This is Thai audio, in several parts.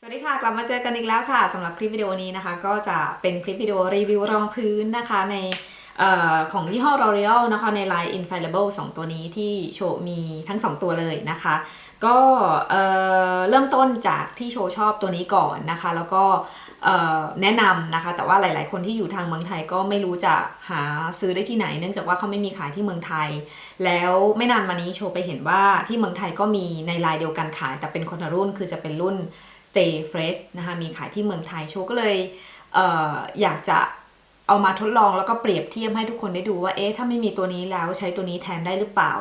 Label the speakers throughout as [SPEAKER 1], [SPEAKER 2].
[SPEAKER 1] สวัสดีค่ะ กลับมาเจอกันอีกแล้วค่ะสำหรับคลิปวิดีโอนี้นะคะ ก็จะเป็นคลิปวิดีโอรีวิวรองพื้นนะคะในออของยี่ห้อ L'Oreal นะคะใน Line Infallible 2 ตัวนี้ที่โชว์มีทั้ง 2 ตัวเลยนะคะ ก็เเริ่มต้นจากที่โชว์ชอบตัวนี้ก่อนนะคะ แล้วก็แนะนำนะคะ แต่ว่าหลาย ๆ คนที่อยู่ทางเมืองไทยก็ไม่รู้จะหาซื้อได้ที่ไหน เนื่องจากว่าเขาไม่มีขายที่เมืองไทย แล้วไม่นานมานี้โชว์ไปเห็นว่าที่เมืองไทยก็มีในลายเดียวกันขาย แต่เป็นคนละรุ่นคือจะเป็นรุ่น Stay Fresh นะคะมีขายที่เมืองไทยโชว์ก็เลยเอออยากจะเอามาทดลองแล้วก็เปรียบเทียบให้ทุกคนได้ดูว่าเอ๊ะถ้าไม่มีตัวนี้แล้วใช้ตัวนี้แทนได้หรือเปล่า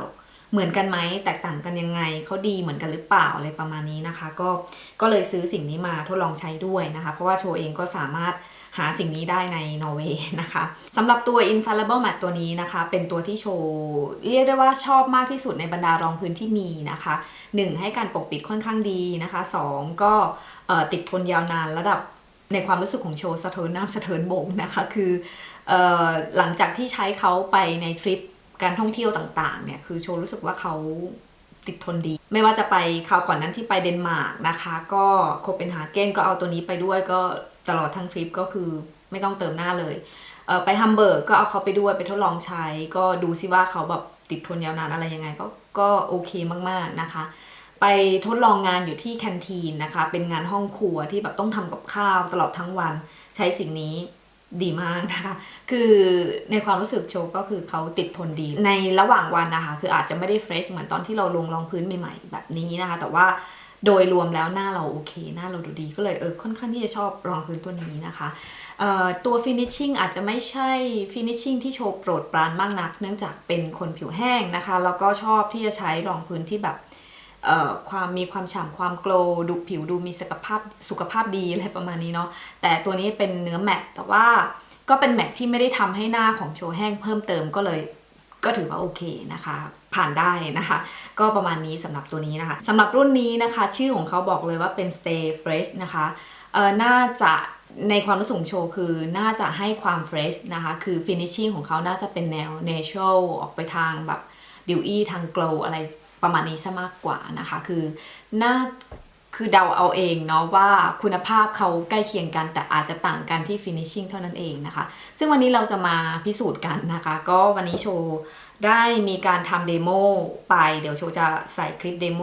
[SPEAKER 1] เหมือนกันไหมแตกต่างกันยังไงเขาดีเหมือนกันหรือเปล่าอะไรประมาณนี้นะคะ ก็ก็เลยซื้อสิ่งนี้มาทดลองใช้ด้วยนะคะ เพราะว่าโชว์เองก็สามารถ หาสิ่งนี้ได้ในนอร์เวย์นะคะสำหรับตัว Infallible Matte ตัวนี้นะคะ เป็นตัวที่โชว์ เรียกได้ว่าชอบมากที่สุดในบรรดารองพื้นที่มีนะคะ 1 ให้การปกปิดค่อนข้างดีนะคะ 2 ก็ติดทนยาวนานระดับในความรู้สึกของโชว์สะเทินน้ำสะเทินบกนะคะคือออหลังจากที่ใช้เขาไปในทริปการท่องเที่ยวต่างๆเนี่ยคือโชว์รู้สึกว่าเขาติดทนดี ไม่ว่าจะไปคราวก่อนนั้นที่ไปเดนมาร์กนะคะ ก็โคเปนฮาเกนก็เอาตัวนี้ไปด้วยก็ ตลอดทั้งทริปก็คือไม่ต้องเติมหน้าเลยเไปฮัมเบิร์กก็เอาเขาไปด้วยไปทดลองใช้ ก็ดูซิว่าเขาแบบติดทนยาวนานอะไรยังไงก็ก็โอเคมากๆนะคะ ไปทดลองงานอยู่ที่แคนทีนนะคะ เป็นงานห้องครัวที่แบบต้องทำกับข้าวตลอดทั้งวันใช้สิ่งนี้ดีมากนะคะ คือในความรู้สึกโชก็คือเขาติดทนดี ในระหว่างวันนะคะ คืออาจจะไม่ได้เฟรชเหมือนตอนที่เราลงรองพื้นใหม่ ๆ แบบนี้นะคะ แต่ว่า โดยรวมแล้วหน้าเราโอเค หน้าเราดูดีก็เลยเออค่อนข้างที่จะชอบรองพื้นตัวนี้นะคะตัว finishing อาจจะไม่ใช่ finishing ที่โชว์โปรดปรานมากนัก เนื่องจากเป็นคนผิวแห้งนะคะ แล้วก็ชอบที่จะใช้รองพื้นที่แบบความมีความฉ่ำความโกลดูผิวดูมีสุขภาพสุขภาพดีอะไรประมาณนี้เนาะแต่ตัวนี้เป็นเนื้อแมตแต่ว่าก็เป็นแมตที่ไม่ได้ทำให้หน้าของโชว์แห้งเพิ่มเติมก็เลยก็ถือว่าโอเคนะคะ ผ่านได้นะคะ ก็ประมาณนี้สำหรับตัวนี้นะคะสำหรับรุ่นนี้นะคะ ชื่อของเขาบอกเลยว่าเป็น Stay Fresh นะคะเออน่าจะในความรู้สึกโชว์คือน่าจะให้ความ fresh นะคะ คือ finishing ของเขาน่าจะเป็นแนว natural ออกไปทางแบบ dewy ทาง glow อะไรประมาณนี้ซะมากกว่านะคะ คือน่าคือเดาเอาเองเนาะว่าคุณภาพเขาใกล้เคียงกัน แต่อาจจะต่างกันที่ finishing เท่านั้นเองนะคะ ซึ่งวันนี้เราจะมาพิสูจน์กันนะคะ ก็วันนี้โชว์ ได้มีการทำเดโมไป เดี๋ยวโชจะใส่คลิปเดโม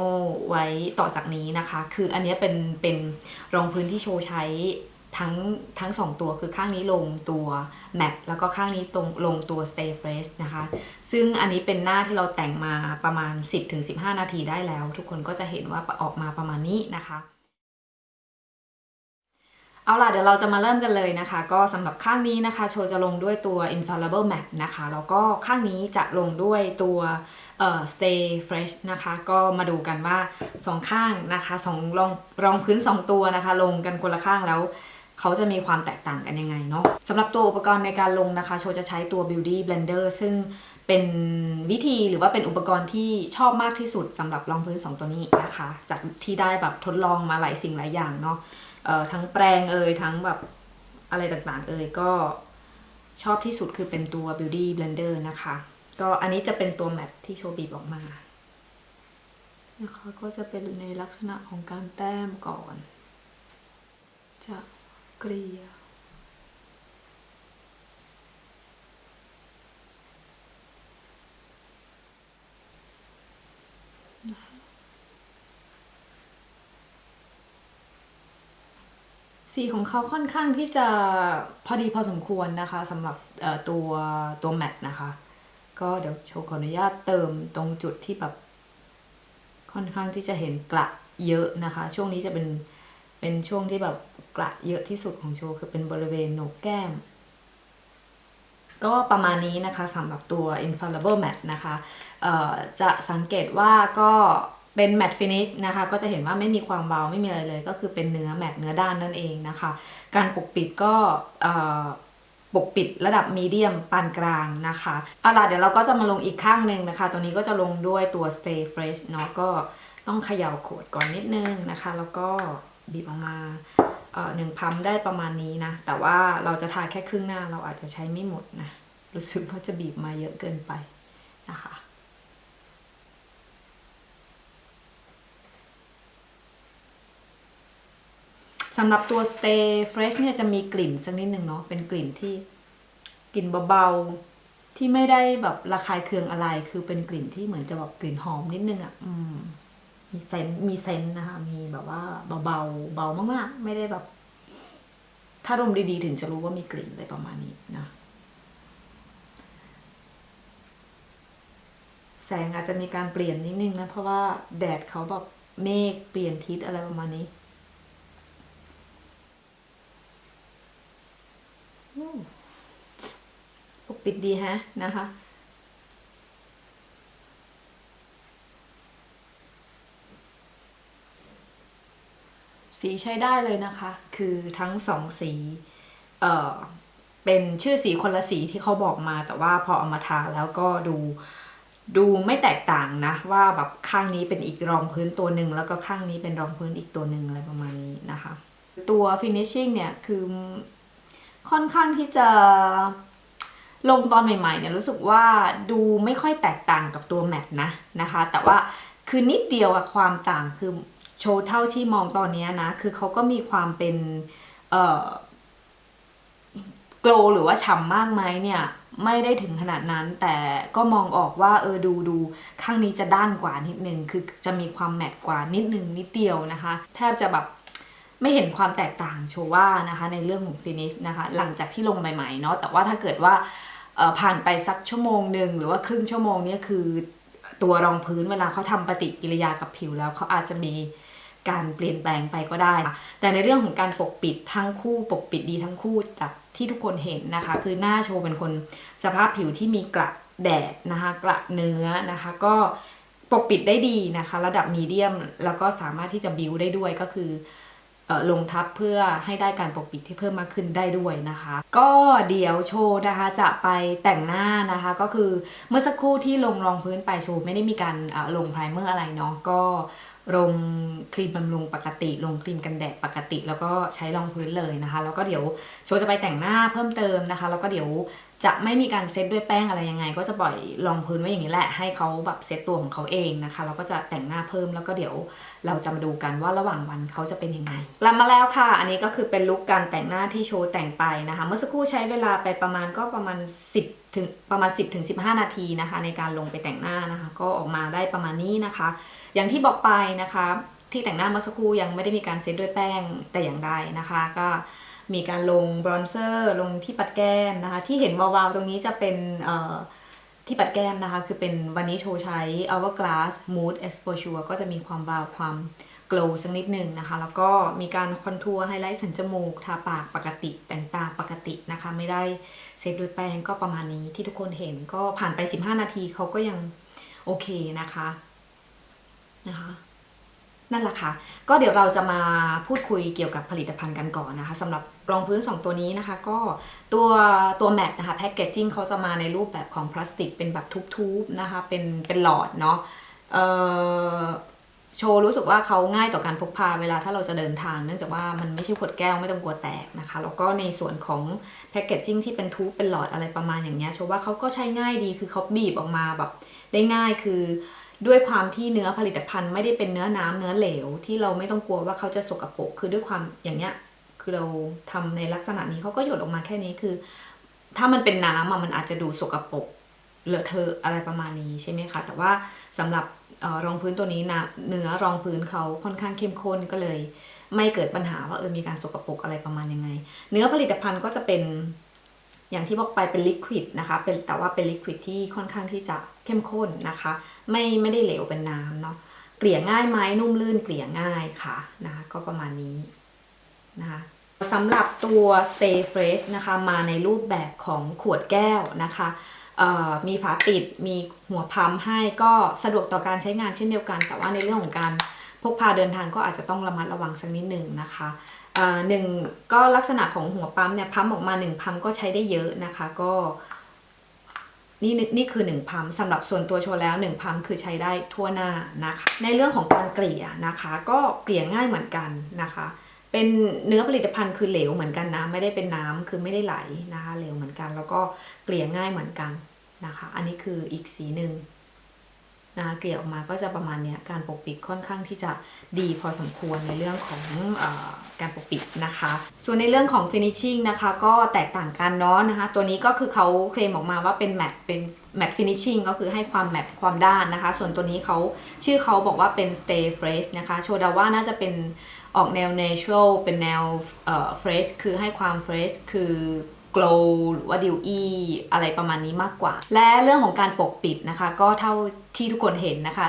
[SPEAKER 1] ไว้ต่อจากนี้นะคะ คืออันนี้เป็นเป็นรองพื้นที่โชใช้ทั้งทั้งสองตัวคือข้างนี้ลงตัวแมตแล้วก็ข้างนี้ตรงลงตัว Stay Fresh นะคะ ซึ่งอันนี้เป็นหน้าที่เราแต่งมาประมาณ 10-15 นาทีได้แล้ว ทุกคนก็จะเห็นว่าออกมาประมาณนี้นะคะ เอาล่ะเดี๋ยวเราจะมาเริ่มกันเลยนะคะ ก็สำหรับข้างนี้นะคะโชว์จะลงด้วยตัว Infallible Matte นะคะแล้วก็ข้างนี้จะลงด้วยตัวเอ่อ Stay Fresh นะคะ ก็มาดูกันว่าสองข้างนะคะสองรองรองพื้น 2 ตัวนะคะ ลงกันคนละข้างแล้วเขาจะมีความแตกต่างกันยังไงเนาะสำหรับตัวอุปกรณ์ในการลงนะคะ โชว์จะใช้ตัว Beauty Blender ซึ่งเป็นวิธีหรือว่าเป็นอุปกรณ์ที่ชอบมากที่สุดสำหรับรองพื้น 2 ตัวนี้นะคะ จากที่ได้แบบทดลองมาหลายสิ่งหลายอย่างเนาะ เอ่อทั้งแปรงเอ่ยทั้งแบบอะไรต่างๆเอ่ยก็ชอบที่สุดคือเป็นตัว Beauty Blender นะคะ ก็อันนี้จะเป็นตัวแมทที่โชว์บีบออกมานะคะก็จะเป็นในลักษณะของการแต้มก่อน จะเกลี่ย สีของเขาค่อนข้างที่จะพอดีพอสมควรนะคะสำหรับตัวตัวแมทนะคะ ก็เดี๋ยวโชว์ขออนุญาตเติมตรงจุดที่แบบค่อนข้างที่จะเห็นกระเยอะนะคะ ช่วงนี้จะเป็นเป็นช่วงที่แบบกระเยอะที่สุดของโชว์คือเป็นบริเวณโหนกแก้ม ก็ประมาณนี้นะคะสำหรับตัว Infallible Matte นะคะจะสังเกตว่าก็ เป็น Matte Finish นะคะก็จะเห็นว่าไม่มีความเบาไม่มีอะไรเลย ก็คือเป็นเนื้อแมตต์เนื้อด้านนั่นเองนะคะ การปกปิดก็ปกปิดระดับมีเดียมปานกลางนะคะเอาล่ะเดี๋ยวเราก็จะมาลงอีกข้างหนึ่งนะคะ ตัวนี้ก็จะลงด้วยตัว Stay Fresh เนาะก็ต้องเขย่าขวดก่อนนิดนึงนะคะ แล้วก็บีบออกมาหนึ่งพัมได้ประมาณนี้นะ แต่ว่าเราจะทาแค่ครึ่งหน้าเราอาจจะใช้ไม่หมดนะ รู้สึกว่าจะบีบมาเยอะเกินไปนะคะ ก สำหรับตัว Stay Fresh เนี่ยจะมีกลิ่นสักนิดหนึ่งเนาะเป็นกลิ่นที่กลิ่นเบาๆ ที่ไม่ได้แบบระคายเคืองอะไร คือเป็นกลิ่นที่เหมือนจะแบบกลิ่นหอมนิดนึงอะ่ะมมีเซนมีเซนนะคะ มีแบบว่าเบาๆเบามากๆ ไม่ได้แบบ ถ้าดมดีๆ ถึงจะรู้ว่ามีกลิ่นอะไรประมาณนี้นะแสงอาจจะมีการเปลี่ยนนิดนึงนะ เพราะว่าแดดเขาแบบเมฆเปลี่ยนทิศอะไรประมาณนี้อืม ปิดดีฮะนะคะสีใช้ได้เลยนะคะ คือทั้งสองสี เอ่อ เป็นชื่อสีคนละสีที่เขาบอกมา แต่ว่าพอเอามาทาแล้วก็ดู ดูไม่แตกต่างนะ ว่าแบบข้างนี้เป็นอีกรองพื้นตัวหนึ่งแล้วก็ข้างนี้เป็นรองพื้นอีกตัวหนึ่งอะไรประมาณนี้นะคะ ตัว finishing เนี่ยคือค่อนข้างที่จะ ลงตอนใหม่ๆเนี่ยรู้สึกว่าดูไม่ค่อยแตกต่างกับตัวแมทนะนะคะ แต่ว่าคือนิดเดียวอะความต่างคือโชว์เท่าที่มองตอนนี้นะ คือเขาก็มีความเป็นเอ่อโกลหรือว่าฉ่ำมากไหมเนี่ย ไม่ได้ถึงขนาดนั้นแต่ก็มองออกว่าเออดูดูข้างนี้จะด้านกว่านิดนึง คือจะมีความแมตต์กว่านิดนึงนิดเดียวนะคะ แทบจะแบบไม่เห็นความแตกต่างโชว่านะคะในเรื่องของฟินิชนะคะ หลังจากที่ลงใหม่ๆเนาะแต่ว่าถ้าเกิดว่า ผ่านไปสักชั่วโมงหนึ่งหรือว่าครึ่งชั่วโมงนี่คือตัวรองพื้นเวลาเขาทำปฏิกิริยากับผิวแล้วเขาอาจจะมีการเปลี่ยนแปลงไปก็ได้ แต่ในเรื่องของการปกปิดทั้งคู่ปกปิดดีทั้งคู่จากที่ทุกคนเห็นนะคะ คือหน้าโชว์เป็นคนสภาพผิวที่มีกระแดดนะคะกระเนื้อนะคะ ก็ปกปิดได้ดีนะคะ ระดับมีเดียมแล้วก็สามารถที่จะบิวได้ด้วยก็คือ ลงทับเพื่อให้ได้การปกปิดที่เพิ่มมากขึ้นได้ด้วยนะคะ ก็เดี๋ยวโชว์นะคะจะไปแต่งหน้านะคะ ก็คือเมื่อสักครู่ที่ลงรองพื้นไปโชว์ไม่ได้มีการลงไพรเมอร์อะไรเนาะก็ลงครีมบำรุงปกติ ลงครีมกันแดดปกติ แล้วก็ใช้รองพื้นเลยนะคะ แล้วก็เดี๋ยวโชว์จะไปแต่งหน้าเพิ่มเติมนะคะ แล้วก็เดี๋ยว จะไม่มีการเซตด้วยแป้งอะไรยังไง ก็จะปล่อยรองพื้นไว้อย่างนี้แหละ ให้เขาแบบเซตตัวของเขาเองนะคะแล้วก็จะแต่งหน้าเพิ่มแล้วก็เดี๋ยวเราจะมาดูกันว่าระหว่างวันเขาจะเป็นยังไงกลับมาแล้วค่ะ อันนี้ก็คือเป็นลุคการแต่งหน้าที่โชว์แต่งไปนะคะ เมื่อสักครู่ใช้เวลาไปประมาณก็ประมาณ 10ถึงประมาณ 10ถึง15 นาทีนะคะ ในการลงไปแต่งหน้านะคะ ก็ออกมาได้ประมาณนี้นะคะ อย่างที่บอกไปนะคะ ที่แต่งหน้าเมื่อสักครู่ยังไม่ได้มีการเซตด้วยแป้งแต่อย่างใดนะคะ ก็ มีการลงบรอนเซอร์ลงที่ปัดแก้มนะคะ ที่เห็นวาวๆตรงนี้จะเป็นเอ่อที่ปัดแก้มนะคะ คือเป็นวันนี้โชว์ใช้ Hourglass Mood Exposure ก็จะมีความวาวความ glow สักนิดหนึ่งนะคะ แล้วก็มีการคอนทัวร์ไฮไลท์สันจมูก ทาปากปกติแต่งตาปกตินะคะ ไม่ได้เซตด้วยแป้งก็ประมาณนี้ที่ทุกคนเห็นก็ผ่านไป 15 นาทีเขาก็ยังโอเคนะคะนะคะ นั่นแหละค่ะ ก็เดี๋ยวเราจะมาพูดคุยเกี่ยวกับผลิตภัณฑ์กันก่อนนะคะสำหรับรองพื้น 2 ตัวนี้นะคะ ก็ตัวตัวแมทนะคะแพคเกจจิ้งเขาจะมาในรูปแบบของพลาสติกเป็นแบบทุบๆนะคะเป็นเป็นหลอดเนาะโชว์รู้สึกว่าเขาง่ายต่อการพกพาเวลาถ้าเราจะเดินทาง เนื่องจากว่ามันไม่ใช่ขวดแก้วไม่ต้องกลัวแตกนะคะ แล้วก็ในส่วนของแพคเกจจิ้งที่เป็นทูบเป็นหลอดอะไรประมาณอย่างเงี้ยโชว์ว่าเขาก็ใช้ง่ายดีคือเขาบีบออกมาแบบได้ง่ายคือ ด้วยความที่เนื้อผลิตภัณฑ์ไม่ได้เป็นเนื้อน้ำเนื้อเหลว ที่เราไม่ต้องกลัวว่าเขาจะสกรปรกคือด้วยความอย่างเงี้ยคือเราทำในลักษณะนี้เขาก็หยดออกมาแค่นี้คือ ถ้ามันเป็นน้ำอะมันอาจจะดูสกรปรกเลอะเทอะอะไรประมาณนี้ใช่ไหมคะ แต่ว่าสำหรับออรองพื้นตัวนี้นะเนื้อรองพื้นเขาค่อนข้างเข้มข้นก็เลย ไม่เกิดปัญหาว่าเออมีการสกรปรกอะไรประมาณยังไง เนื้อผลิตภัณฑ์ก็จะเป็นอย่างที่บอกไปเป็นลิควิดนะคะเป็นแต่ว่าเป็นลิควิดที่ค่อนข้างที่จะเข้มข้นนะคะ ไม่ไม่ได้เหลวเป็นน้ำเนาะเกลี่ยง่ายไหมนุ่มลื่นเกลี่ยง่ายค่ะนะคะก็ประมาณนี้นะคะสำหรับตัว Stay Fresh นะคะมาในรูปแบบของขวดแก้วนะคะมีฝาปิดมีหัวพัมให้ก็สะดวกต่อการใช้งานเช่นเดียวกัน แต่ว่าในเรื่องของการพกพาเดินทางก็อาจจะต้องระมัดระวังสักนิดหนึ่งนะคะหนึ่งก็ลักษณะของหัวปั๊มเนี่ยพัมออกมาหนึ่งพัมก็ใช้ได้เยอะนะคะ ก็ นี่นี่คือหนึ่งพัมสำหรับส่วนตัวโชว์แล้วหนึ่งพัมคือใช้ได้ทั่วหน้านะคะ ในเรื่องของการเกลี่ยนะคะ ก็เกลี่ยง่ายเหมือนกันนะคะ เป็นเนื้อผลิตภัณฑ์คือเหลวเหมือนกันนะไม่ได้เป็นน้ำคือไม่ได้ไหลนะคะเหลวเหมือนกัน แล้วก็เกลี่ยง่ายเหมือนกันนะคะ อันนี้คืออีกสีหนึ่ง นะคะเกลี่ยออกมาก็จะประมาณนี้การปกปิดค่อนข้างที่จะดีพอสมควรในเรื่องของอการปกปิดนะคะ ส่วนในเรื่องของ finishing นะคะก็แตกต่างกันเนาะนะคะตัวนี้ก็คือเขาเคลมออกมาว่าเป็น matte เป็น matte finishing ก็คือให้ความแมตความด้านนะคะ ส่วนตัวนี้เขาชื่อเขาบอกว่าเป็น stay fresh นะคะโชดาว่าน่าจะเป็นออกแนว natural เป็นแนวเอ่อ fresh คือให้ความ fresh คือ glow หรือว่า dewy อะไรประมาณนี้มากกว่า และเรื่องของการปกปิดนะคะ ก็เท่าที่ทุกคนเห็นนะคะ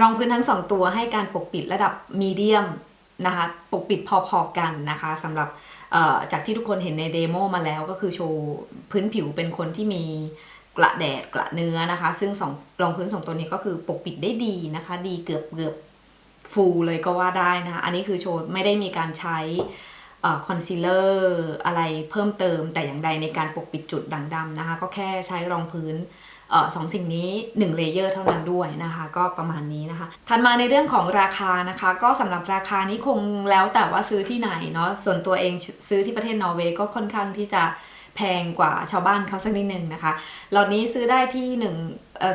[SPEAKER 1] รองพื้นทั้งสองตัวให้การปกปิดระดับมีเดียมนะคะ ปกปิดพอๆกันนะคะสำหรับจากที่ทุกคนเห็นในเดโมมาแล้วก็คือโชว์พื้นผิวเป็นคนที่มีกระแดดกระเนื้อนะคะ ซึ่งสองรองพื้นสองตัวนี้ก็คือปกปิดได้ดีนะคะ ดีเกือบเกือบฟูลเลยก็ว่าได้นะคะ อันนี้คือโชว์ไม่ได้มีการใช้ คอนซีลเลอร์อะไรเพิ่มเติมแต่อย่างใดในการปกปิดจุดด่างดำนะคะ ก็แค่ใช้รองพื้นออสองสิ่งนี้1เลเยอร์เท่านั้นด้วยนะคะ ก็ประมาณนี้นะคะ ถัดมาในเรื่องของราคานะคะ ก็สำหรับราคานี้คงแล้วแต่ว่าซื้อที่ไหนเนาะส่วนตัวเองซื้อที่ประเทศนอร์เวย์ก็ค่อนข้างที่จะแพงกว่าชาวบ้านเขาสักนิดนึงนะคะหลอดนี้ซื้อได้ที่หนึ่ง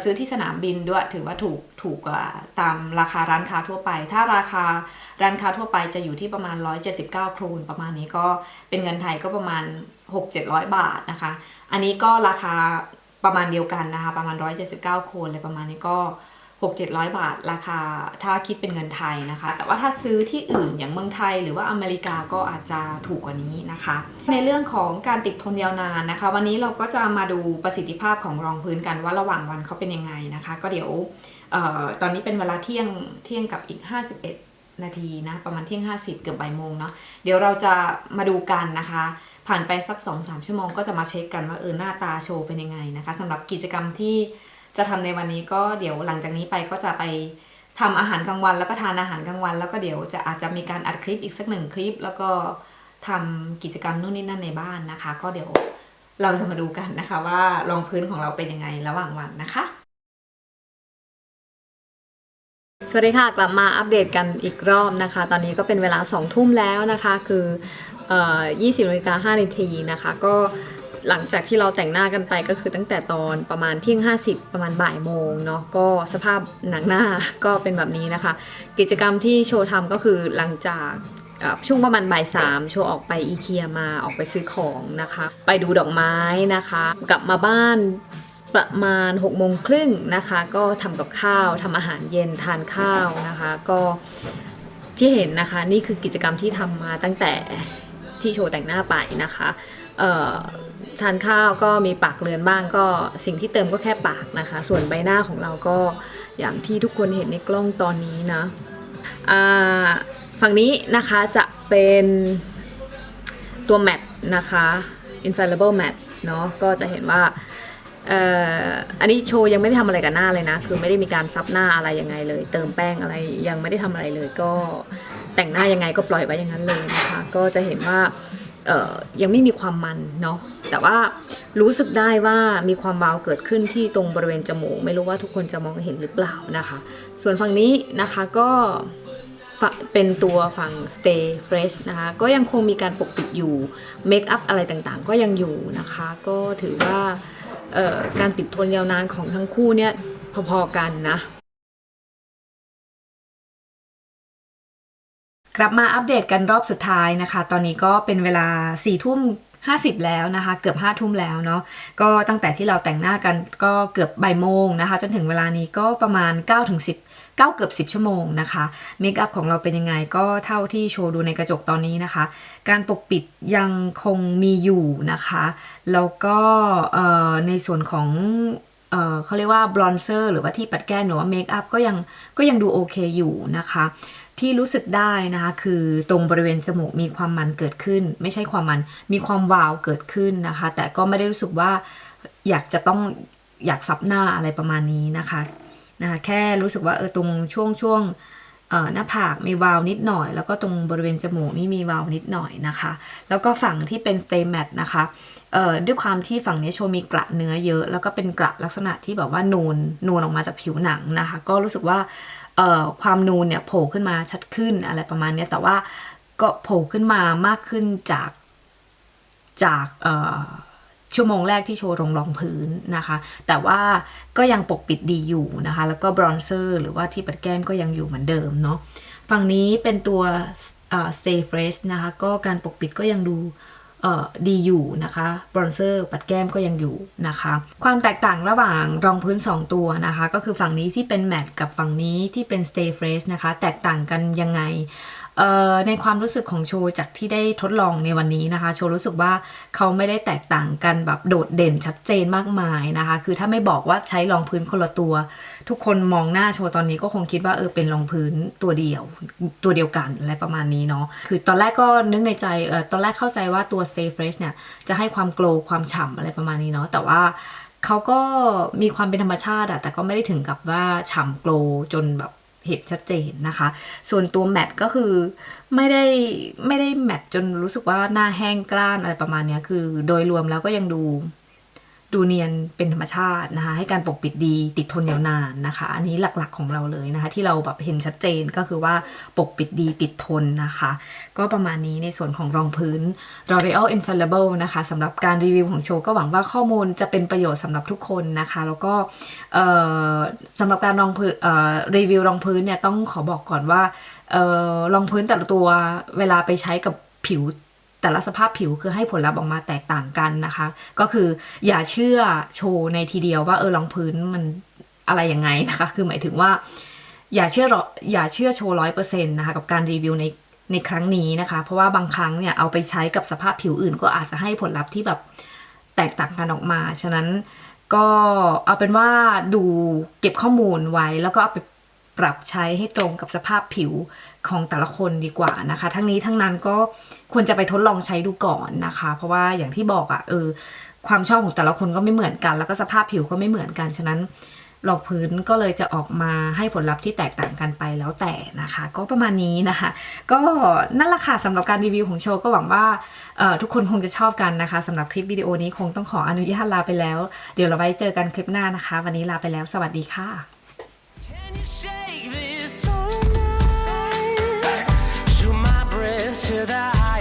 [SPEAKER 1] ซื้อที่สนามบินด้วยถือว่าถูก ถูกกว่าตามราคาร้านค้าทั่วไป ถ้าราคาร้านค้าทั่วไปจะอยู่ที่ประมาณ 179โครูนประมาณนี้ก็เป็นเงินไทยก็ประมาณ 6-700 บาทนะคะ อันนี้ก็ราคาประมาณเดียวกันนะคะ ประมาณ 179 โคนเลยประมาณนี้ก็ 6-700 บาท ราคาถ้าคิดเป็นเงินไทยนะคะ แต่ว่าถ้าซื้อที่อื่นอย่างเมืองไทยหรือว่าอเมริกาก็อาจจะถูกกว่านี้นะคะ ในเรื่องของการติดทนยาวนานนะคะ วันนี้เราก็จะมาดูประสิทธิภาพของรองพื้นกันว่าระหว่างวันเขาเป็นยังไงนะคะ ก็เดี๋ยวออตอนนี้เป็นเวลาเที่ยงเที่ยงกับอีก 51 นาทีนะประมาณเที่ยง 50 เกือบบ่ายโมงเนาะเดี๋ยวเราจะมาดูกันนะคะผ่านไปสัก 2-3 ชั่วโมงก็จะมาเช็คกันว่าเออหน้าตาโชว์เป็นยังไงนะคะสำหรับกิจกรรมที่ จะทำในวันนี้ก็เดี๋ยวหลังจากนี้ไปก็จะไปทำอาหารกลางวัน แล้วก็ทานอาหารกลางวัน แล้วก็เดี๋ยวจะอาจจะมีการอัดคลิปอีกสักหนึ่งคลิป แล้วก็ทำกิจกรรมนู่นนี่นั่นในบ้านนะคะ ก็เดี๋ยวเราจะมาดูกันนะคะ ว่ารองพื้นของเราเป็นยังไงระหว่างวันนะคะสวัสดีค่ะ กลับมาอัปเดตกันอีกรอบนะคะ ตอนนี้ก็เป็นเวลา2ทุ่มแล้วนะคะ คืออ่อ20นาฬิกา5นาทีนะคะ ก็ หลังจากที่เราแต่งหน้ากันไปก็คือตั้งแต่ตอนประมาณเที่ยง 50 ประมาณบ่ายโมงเนาะก็สภาพหนังหน้าก็เป็นแบบนี้นะคะ กิจกรรมที่โชว์ทำก็คือหลังจากช่วงประมาณบ่ายสามโชว์ออกไปอีเคียมาออกไปซื้อของนะคะ ไปดูดอกไม้นะคะ กลับมาบ้านประมาณ6กโมงครึ่งนะคะ ก็ทำกับข้าวทำอาหารเย็นทานข้าวนะคะ ก็ที่เห็นนะคะนี่คือกิจกรรมที่ทำมาตั้งแต่ที่โชว์แต่งหน้าไปนะคะ เอ่อ ทานข้าวก็มีปากเรือนบ้างก็สิ่งที่เติมก็แค่ปากนะคะ ส่วนใบหน้าของเราก็อย่างที่ทุกคนเห็นในกล้องตอนนี้นะฝั่งนี้นะคะจะเป็นตัวแมทนะคะ infallible matte เนาะก็จะเห็นว่าอันนี้โชว์ยังไม่ได้ทำอะไรกับหน้าเลยนะ คือไม่ได้มีการซับหน้าอะไรยังไงเลย เติมแป้งอะไรยังไม่ได้ทำอะไรเลย ก็แต่งหน้ายังไงก็ปล่อยไว้อย่างนั้นเลยนะคะ ก็จะเห็นว่า ยังไม่มีความมันเนาะแต่ว่ารู้สึกได้ว่ามีความวาวเกิดขึ้นที่ตรงบริเวณจมูก ไม่รู้ว่าทุกคนจะมองเห็นหรือเปล่านะคะ ส่วนฝั่งนี้นะคะก็เป็นตัวฝั่ง stay fresh นะคะ ก็ยังคงมีการปกปิดอยู่เมคอัพอะไรต่างๆ ก็ยังอยู่นะคะ ก็ถือว่าการติดทนยาวนานของทั้งคู่เนี่ยพอๆกันนะ กลับมาอัปเดตกันรอบสุดท้ายนะคะ ตอนนี้ก็เป็นเวลา4ี่ทุ่ม50 แล้วนะคะ เกือบ5้าทุ่มแล้วเนาะก็ตั้งแต่ที่เราแต่งหน้ากันก็เกือบบ่ายโมงนะคะ จนถึงเวลานี้ก็ประมาณ9ถึง10 9เกือบ 10 ชั่วโมงนะคะเมคอัพของเราเป็นยังไงก็เท่าที่โชว์ดูในกระจกตอนนี้นะคะ การปกปิดยังคงมีอยู่นะคะ แล้วก็ในส่วนของเออเขาเรียกว่าบลอนเซอร์หรือว่าที่ปัดแก้มหรือว่าเมคอัพก็ยังก็ยังดูโอเคอยู่นะคะ ที่รู้สึกได้นะคะคือตรงบริเวณจมูกมีความมันเกิดขึ้น ไม่ใช่ความมันมีความวาวเกิดขึ้นนะคะ แต่ก็ไม่ได้รู้สึกว่าอยากจะต้องอยากซับหน้าอะไรประมาณนี้นะคะนะคะแค่รู้สึกว่าเออตรงช่วงช่วง หน้าผากมีวาวนิดหน่อย แล้วก็ตรงบริเวณจมูกนี่มีวาวนิดหน่อยนะคะ แล้วก็ฝั่งที่เป็น stay matte นะคะด้วยความที่ฝั่งนี้โชว์มีกระเนื้อเยอะ แล้วก็เป็นกระลักษณะที่แบบว่านูนนูนออกมาจากผิวหนังนะคะ ก็รู้สึกว่าความนูนเนี่ยโผล่ขึ้นมาชัดขึ้นอะไรประมาณนี้แต่ว่าก็โผล่ขึ้นมามากขึ้นจากจากเชั่วโมงแรกที่โชว์ลงรองพื้นนะคะ แต่ว่าก็ยังปกปิดดีอยู่นะคะ แล้วก็บรอนเซอร์ หรือว่าที่ปัดแก้มก็ยังอยู่เหมือนเดิมเนาะฝั่งนี้เป็นตัว stay fresh นะคะ ก็การปกปิดก็ยังดูดีอยู่นะคะบรอนเซอร์ปัดแก้มก็ยังอยู่นะคะ ความแตกต่างระหว่างรองพื้น 2 ตัวนะคะ ก็คือฝั่งนี้ที่เป็นแมตต์กับฝั่งนี้ที่เป็น Stay Fresh นะคะ แตกต่างกันยังไง ในความรู้สึกของโชว์จากที่ได้ทดลองในวันนี้นะคะ โชว์รู้สึกว่าเขาไม่ได้แตกต่างกันแบบโดดเด่นชัดเจนมากมายนะคะ คือถ้าไม่บอกว่าใช้รองพื้นคนละตัว ทุกคนมองหน้าโชว์ตอนนี้ก็คงคิดว่าเออเป็นรองพื้นตัวเดียวตัวเดียวกันอะไรประมาณนี้เนาะคือตอนแรกก็นึกในใจเออตอนแรกเข้าใจว่าตัว Stay Fresh เนี่ยจะให้ความโกลว์ความฉ่ำอะไรประมาณนี้เนาะแต่ว่าเขาก็มีความเป็นธรรมชาติอะแต่ก็ไม่ได้ถึงกับว่าฉ่ำโกลว์จนแบบ เห็นชัดเจนนะคะ ส่วนตัวแมตต์ก็คือไม่ได้ไม่ได้แมตต์จนรู้สึกว่าหน้าแห้งกล้านอะไรประมาณนี้คือ โดยรวมแล้วก็ยังดู ดูเนียนเป็นธรรมชาตินะคะให้การปกปิดดีติดทนยาวนานนะคะ อันนี้หลักๆของเราเลยนะคะ ที่เราแบบเห็นชัดเจนก็คือว่าปกปิดดีติดทนนะคะ ก็ประมาณนี้ในส่วนของรองพื้น L'Oreal Infallible นะคะสำหรับการรีวิวของโชว์ก็หวังว่าข้อมูลจะเป็นประโยชน์สำหรับทุกคนนะคะ แล้วก็สำหรับการรองพื้นรีวิวรองพื้นเนี่ยต้องขอบอกก่อนว่ารองพื้นแต่ละตัวเวลาไปใช้กับผิว แต่ละสภาพผิวคือให้ผลลัพธ์ออกมาแตกต่างกันนะคะ ก็คืออย่าเชื่อโชว์ในทีเดียวว่าเออรองพื้นมันอะไรยังไงนะคะ คือหมายถึงว่า อย่าเชื่อรออย่าเชื่อโชว์ร้อยเปอร์เซ็นต์นะคะกับการรีวิวในในครั้งนี้นะคะ เพราะว่าบางครั้งเนี่ยเอาไปใช้กับสภาพผิวอื่น ก็อาจจะให้ผลลัพธ์ที่แบบแตกต่างกันออกมา ฉะนั้นก็เอาเป็นว่าดูเก็บข้อมูลไว้แล้วก็เอาไปปรับใช้ให้ตรงกับสภาพผิว ของแต่ละคนดีกว่านะคะ ทั้งนี้ทั้งนั้นก็ควรจะไปทดลองใช้ดูก่อนนะคะ เพราะว่าอย่างที่บอกอะ่ะเออความชอบของแต่ละคนก็ไม่เหมือนกัน แล้วก็สภาพผิวก็ไม่เหมือนกันฉะนั้นรองพื้นก็เลยจะออกมาให้ผลลัพธ์ที่แตกต่างกันไปแล้วแต่นะคะ ก็ประมาณนี้นะคะ ก็นั่นแหละค่ะสำหรับการรีวิวของโชว์ก็หวังว่าทุกคนคงจะชอบกันนะคะสำหรับคลิปวิดีโอนี้คงต้องขออนุญาตลาไปแล้ว เดี๋ยวเราไว้เจอกันคลิปหน้านะคะ วันนี้ลาไปแล้ว สวัสดีค่ะ
[SPEAKER 2] to the high